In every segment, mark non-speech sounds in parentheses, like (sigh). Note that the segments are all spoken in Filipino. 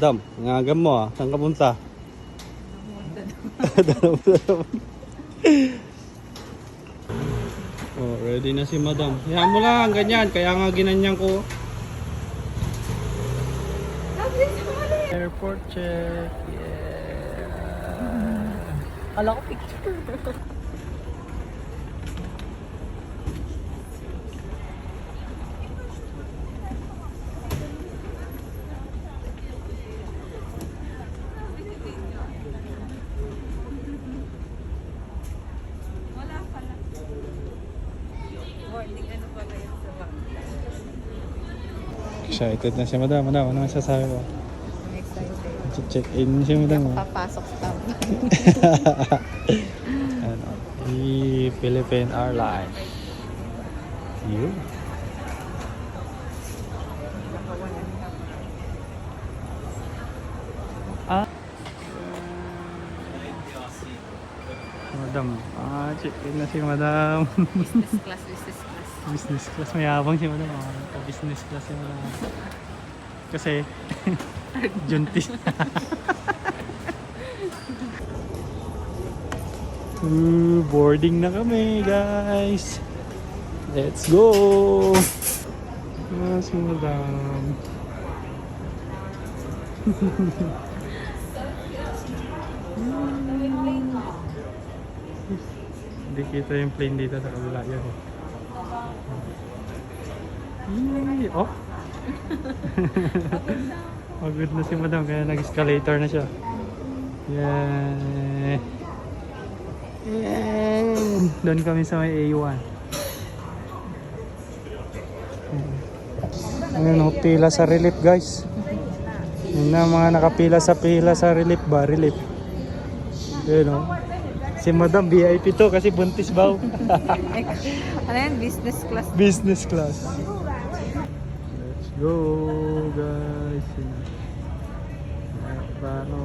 Dam, ngagam mo ah. Saan ka punta? (laughs) oh, ready na si madam. Hayaan mo lang, ganyan. Kaya nga ginanyan ko. Airport check. Yeah. Kala ko picture. (laughs) Excited na si madam. Madam, ano masasabi mo? I'm excited. Check in si madam. oh. Papasok sa tama. (laughs) ano, the Philippine Airlines. Yun. Ah. Madam, ah, check in na si madam. business class, business class. Business class, mayabang si madam. Ah, business class si madam. Kasi, (laughs) juntis. (laughs) Ooh, boarding na kami, guys. Let's go. Si madam. (laughs) Hindi kita yung plane dito sa kabila yan. eh. Yay! Oh! (laughs) Pagod na si madam kaya nag-escalator na siya. Yay! Yay! Doon kami sa may A1. Ngayon, oh, pila sa relief guys. Yun na mga nakapila sa pila sa relief ba? Relief. Yun oh. Si Madam VIP to kasi buntis baw. (laughs) ano yan? Business class. Business class. Go guys. Paano?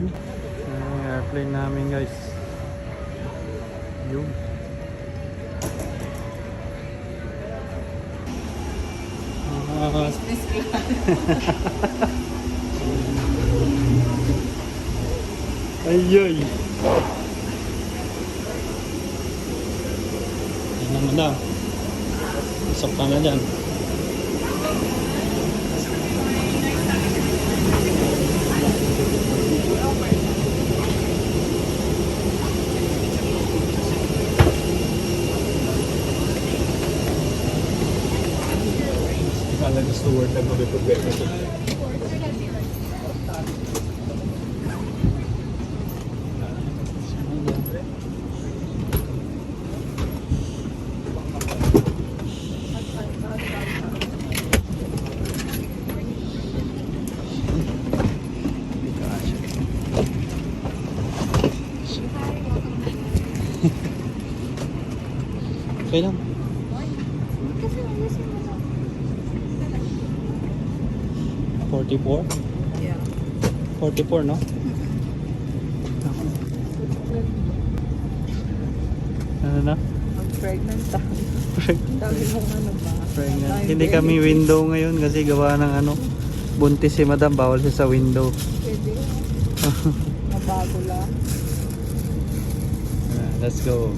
Yung airplane namin guys. Yung. Business class. (laughs) Ay, ay. Yan naman na. Isok ka na dyan. Kala gusto word na mag-problema siya. Okay lang. Forty-four? Yeah. Forty-four, no? (laughs) Ano na? Mag-pregnant tayo. Sabi mo ano ba? Pregnant. Hindi kami window ngayon kasi gawa ng ano, buntis si madam, bawal siya sa window. Pwede. (laughs) Mabago lang. Let's go.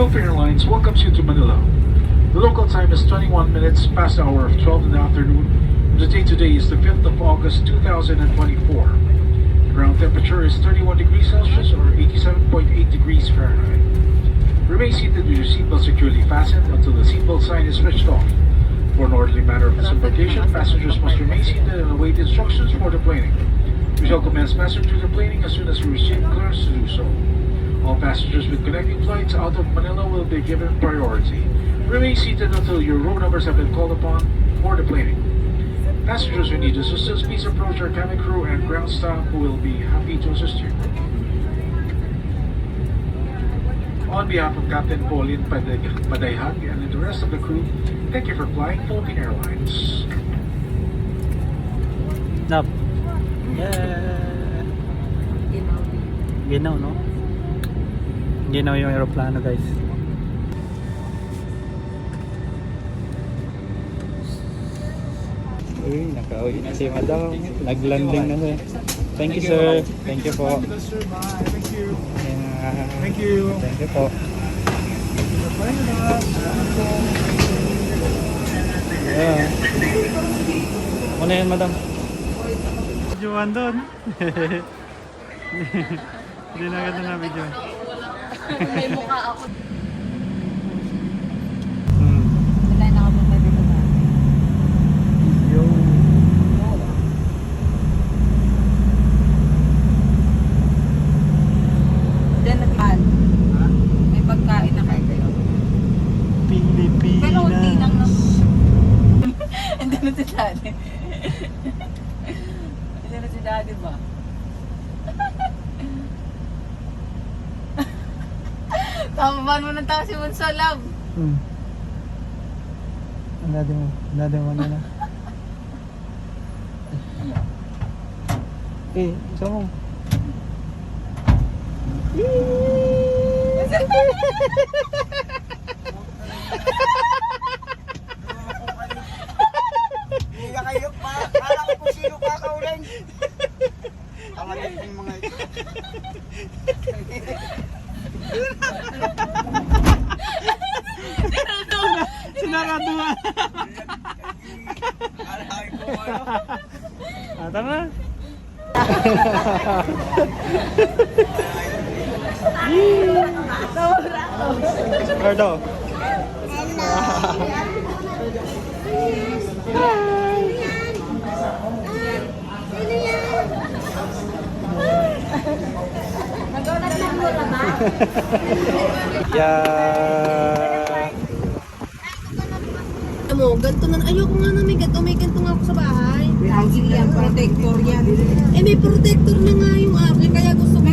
Airlines welcomes you to Manila. The local time is 21 minutes past the hour of 12 in the afternoon. The date today is the 5th of August 2024. The ground temperature is 31 degrees Celsius or 87.8 degrees Fahrenheit. Remain seated with your seatbelt securely fastened until the seatbelt sign is switched off. For an orderly manner of disembarkation, passengers must remain seated and await instructions for the deplaning. We shall commence passenger deplaning as soon as we receive clearance to do so. All passengers with connecting flights out of Manila will be given priority. Remain seated until your row numbers have been called upon for deplaning. Passengers who need assistance, please approach our cabin crew and ground staff who will be happy to assist you. On behalf of Captain Pauline Paday- Padayhag and the rest of the crew, thank you for flying Philippine Airlines. Nap. Yeah. Ginaw, no? Ginaw yung aeroplano, guys. Uy, nakauwi na si madam. Naglanding na siya. Thank you, sir. Thank you po. Thank you. Thank you. Thank you po. Yeah. Ano yan, madam? Videoan doon. (laughs) Hindi na ganda na video. May mukha ako. Hmm. Wala na ako pa dito na. Yung... Diyan nagpan. May pagkain na kayo. Pilipinas. Pero hindi lang no. Hindi na si daddy. Hindi na si daddy ba? Tamaan mo ng tao si Bunso Love. Hmm. Ang dati mo. Ang dati mo na na. Eh, isa mo. Hindi ka kayo pa. Kala ko kung sino kakauling. Pangalit mga ito. Ano. Ah, tama. (laughs) Ricardo. (laughs) Yeah. mo, ganito na, ayoko nga na may ganito, may ganito nga ako sa bahay. Ay, sige yan, protector yan. Eh, may protector na nga yung akin, kaya gusto ko